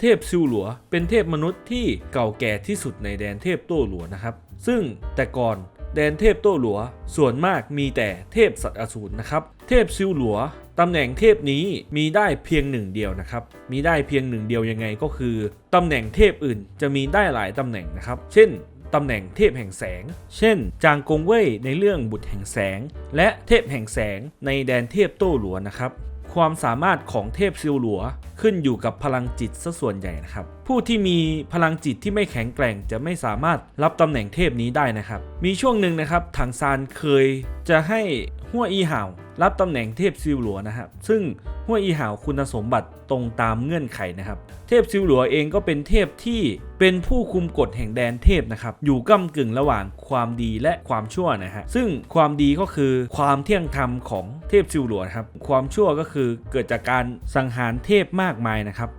เทพซิวหลัว เป็นเทพมนุษย์ที่เก่าแก่ที่สุดในแดนเทพโต้หลัวนะครับ ซึ่งแต่ก่อนแดนเทพโต้หลัว ส่วนมากมีแต่เทพสัตว์อสูรนะครับ เทพซิวหลัวตำแหน่งเทพนี้มีได้เพียงหนึ่งเดียวนะครับ มีได้เพียงหนึ่งเดียวยังไงก็คือตำแหน่งเทพอื่นจะมีได้หลายตำแหน่งนะครับ เช่นตำแหน่งเทพแห่งแสง เช่น จางกงเว่ยในเรื่องบุตรแห่งแสง และเทพแห่งแสงในแดนเทพโต้หลัวนะครับ ความสามารถของเทพซิลหลัว ขึ้นอยู่กับพลังจิตซะส่วนใหญ่นะครับ ผู้ที่มีพลังจิตที่ไม่แข็งแกร่งจะไม่สามารถรับตำแหน่งเทพนี้ได้นะครับ มีช่วงหนึ่งนะครับถังซานเคยจะให้หัวอีห่าวรับตำแหน่งเทพซิลหลัวนะครับ ซึ่งหัวอีหาวคุณสมบัติตรงตามเงื่อนไขนะครับ เทพซิลหลัวเองก็เป็นเทพที่เป็นผู้คุมกฎแห่งแดนเทพนะครับ อยู่ก้ากึ่งระหว่างความดีและความชั่วนะฮะ ซึ่งความดีก็คือความเที่ยงธรรมของเทพซิลหลัวครับ ความชั่วก็คือเกิดจากการสังหารเทพมามากมายนะครับ